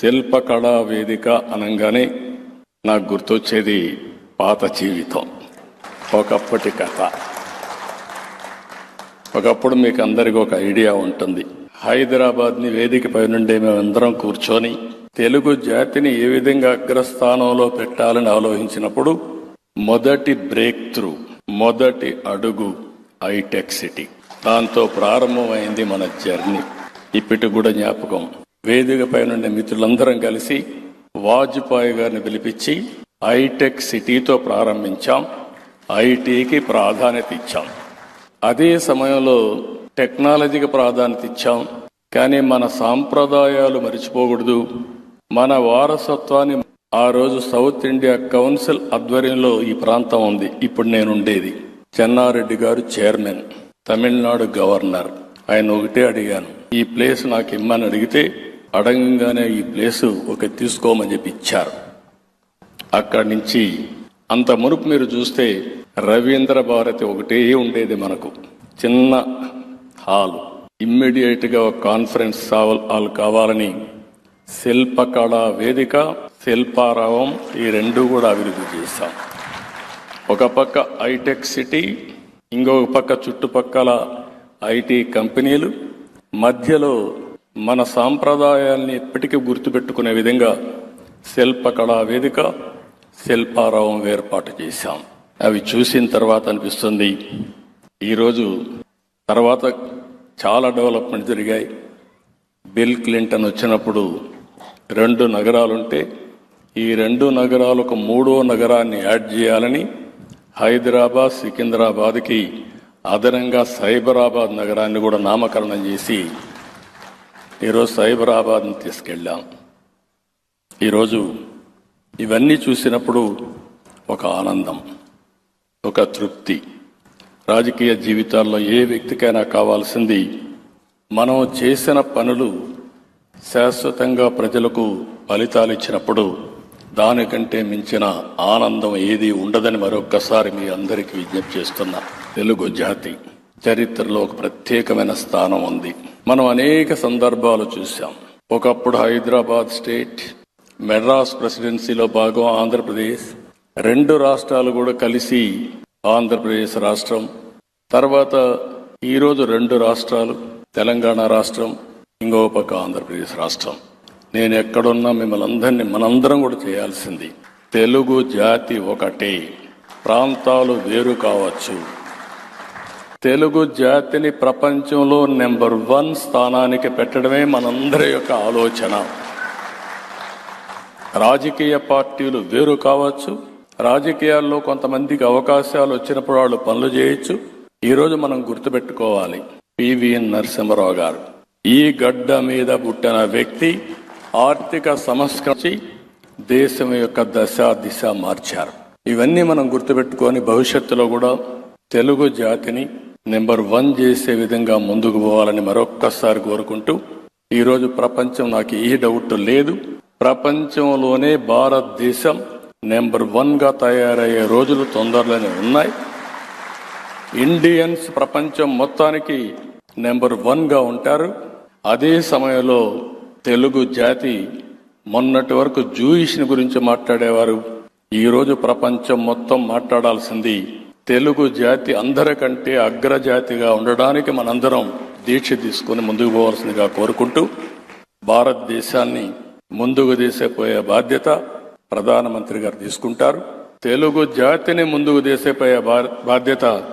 శిల్పకళా వేదిక అనగానే నాకు గుర్తొచ్చేది పాత జీవితం. ఒకప్పటి కథ. ఒకప్పుడు మీకు అందరికి ఒక ఐడియా ఉంటుంది. హైదరాబాద్ని వేదికపై నుండి మేమందరం కూర్చొని తెలుగు జాతిని ఏ విధంగా అగ్రస్థానంలో పెట్టాలని ఆలోచించినప్పుడు మొదటి బ్రేక్ త్రూ మొదటి అడుగు హైటెక్ సిటీ. దాంతో ప్రారంభమైంది మన జర్నీ. ఇప్పటి కూడా జ్ఞాపకం వేదిక పైన మిత్రులందరం కలిసి వాజ్పేయి గారిని పిలిపించి హైటెక్ సిటీతో ప్రారంభించాం. ఐటీకి ప్రాధాన్యత ఇచ్చాం. అదే సమయంలో టెక్నాలజీకి ప్రాధాన్యత ఇచ్చాం. కానీ మన సాంప్రదాయాలు మర్చిపోకూడదు. మన వారసత్వాన్ని ఆ రోజు సౌత్ ఇండియా కౌన్సిల్ ఆధ్వర్యంలో ఈ ప్రాంతం ఉంది. ఇప్పుడు నేను ఉండేది చెన్నారెడ్డి గారు చైర్మన్ తమిళనాడు గవర్నర్. ఆయన ఒకటే అడిగాను ఈ ప్లేస్ నాకు ఇమ్మని అడిగితే అడగంగానే ఈ ప్లేసు ఒక తీసుకోమని చెప్పి ఇచ్చారు. అక్కడి నుంచి అంత మునుపు మీరు చూస్తే రవీంద్ర భారతి ఒకటే ఉండేది మనకు. చిన్న హాల్. ఇమ్మీడియట్గా ఒక కాన్ఫరెన్స్ హాల్ కావాలని శిల్పకళా వేదిక శిల్పారావం ఈ రెండు కూడా అభివృద్ధి చేశాం. ఒక పక్క హైటెక్ సిటీ ఇంకొక పక్క చుట్టుపక్కల ఐటీ కంపెనీలు మధ్యలో మన సాంప్రదాయాల్ని ఎప్పటికీ గుర్తుపెట్టుకునే విధంగా శిల్పకళా వేదిక శిల్పారావం ఏర్పాటు చేశాం. అవి చూసిన తర్వాత అనిపిస్తుంది ఈరోజు తర్వాత చాలా డెవలప్మెంట్ జరిగాయి. బిల్ క్లింటన్ వచ్చినప్పుడు రెండు నగరాలుంటే ఈ రెండు నగరాలకు మూడో నగరాన్ని యాడ్ చేయాలని హైదరాబాద్ సికింద్రాబాద్కి అదనంగా సైబరాబాద్ నగరాన్ని కూడా నామకరణం చేసి ఈరోజు సైబరాబాద్ని తీసుకెళ్ళాం. ఈరోజు ఇవన్నీ చూసినప్పుడు ఒక ఆనందం ఒక తృప్తి. రాజకీయ జీవితాల్లో ఏ వ్యక్తికైనా కావాల్సింది మనం చేసిన పనులు శాశ్వతంగా ప్రజలకు ఫలితాలు ఇచ్చినప్పుడు దానికంటే మించిన ఆనందం ఏది ఉండదని మరొక్కసారి మీ అందరికీ విజ్ఞప్తి చేస్తున్నా. తెలుగు జాతి. చరిత్రలో ఒక ప్రత్యేకమైన స్థానం ఉంది. మనం అనేక సందర్భాలు చూసాం ఒకప్పుడు హైదరాబాద్ స్టేట్ మెడ్రాస్ ప్రెసిడెన్సీలో భాగం ఆంధ్రప్రదేశ్ రెండు రాష్ట్రాలు కూడా కలిసి ఆంధ్రప్రదేశ్ రాష్ట్రం తర్వాత ఈరోజు రెండు రాష్ట్రాలు తెలంగాణ రాష్ట్రం ఇంకో పక్క ఆంధ్రప్రదేశ్ రాష్ట్రం. నేను ఎక్కడున్నా మిమ్మల్ని అందరినీ మనందరం కూడా చేయాల్సింది తెలుగు జాతి ఒకటే ప్రాంతాలు వేరు కావచ్చు. తెలుగు జాతిని ప్రపంచంలో నెంబర్ వన్ స్థానానికి పెట్టడమే మనందరి యొక్క ఆలోచన. రాజకీయ పార్టీలు వేరు కావచ్చు. రాజకీయాల్లో కొంతమందికి అవకాశాలు వచ్చినప్పుడు వాళ్ళు పనులు చేయొచ్చు. ఈరోజు మనం గుర్తుపెట్టుకోవాలి. పివిఎన్ నరసింహరావు గారు. ఈ గడ్డ మీద పుట్టిన వ్యక్తి ఆర్థిక సంస్కరించి దేశం యొక్క దశ దిశ మార్చారు. ఇవన్నీ మనం గుర్తుపెట్టుకొని భవిష్యత్తులో కూడా తెలుగు జాతిని నెంబర్ వన్ చేసే విధంగా ముందుకు పోవాలని మరొక్కసారి కోరుకుంటూ ఈరోజు ప్రపంచం నాకు ఏ డౌట్ లేదు. ప్రపంచంలోనే భారతదేశం నెంబర్ వన్గా తయారయ్యే రోజులు తొందరలోనే ఉన్నాయి. ఇండియన్స్ ప్రపంచం మొత్తానికి నెంబర్ వన్గా ఉంటారు. అదే సమయంలో తెలుగు జాతి మొన్నటి వరకు జూయిష్ని గురించి మాట్లాడేవారు. ఈరోజు ప్రపంచం మొత్తం మాట్లాడాల్సింది తెలుగు జాతి అందరికంటే అగ్రజాతిగా ఉండడానికి మనందరం దీక్ష తీసుకుని ముందుకు పోవాల్సిందిగా కోరుకుంటూ భారతదేశాన్ని ముందుకు తీసేపోయే బాధ్యత ప్రధానమంత్రి గారు తీసుకుంటారు. తెలుగు జాతిని ముందుకు తీసేపోయే బా- బాధ్యత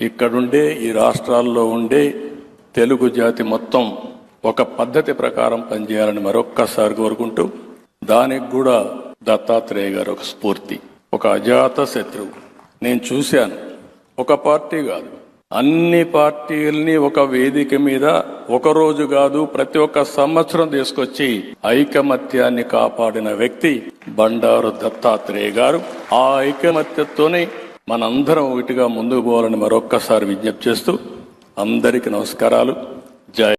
ఇక్కడుండే ఈ రాష్ట్రాల్లో ఉండే తెలుగు జాతి మొత్తం ఒక పద్ధతి ప్రకారం పనిచేయాలని మరొక్కసారి కోరుకుంటూ దానికి కూడా దత్తాత్రేయ గారు ఒక స్ఫూర్తి ఒక అజాత శత్రువు. నేను చూశాను. ఒక పార్టీ కాదు. అన్ని పార్టీల్ని ఒక వేదిక మీద ఒక రోజు కాదు ప్రతి ఒక్క సంవత్సరం తీసుకొచ్చి ఐకమత్యాన్ని కాపాడిన వ్యక్తి బండారు దత్తాత్రేయ గారు. ఆ ఐకమత్యతోనే మనందరం ఒకటిగా ముందుకు పోవాలని మరొక్కసారి విజ్ఞప్తి చేస్తూ అందరికీ నమస్కారాలు. జై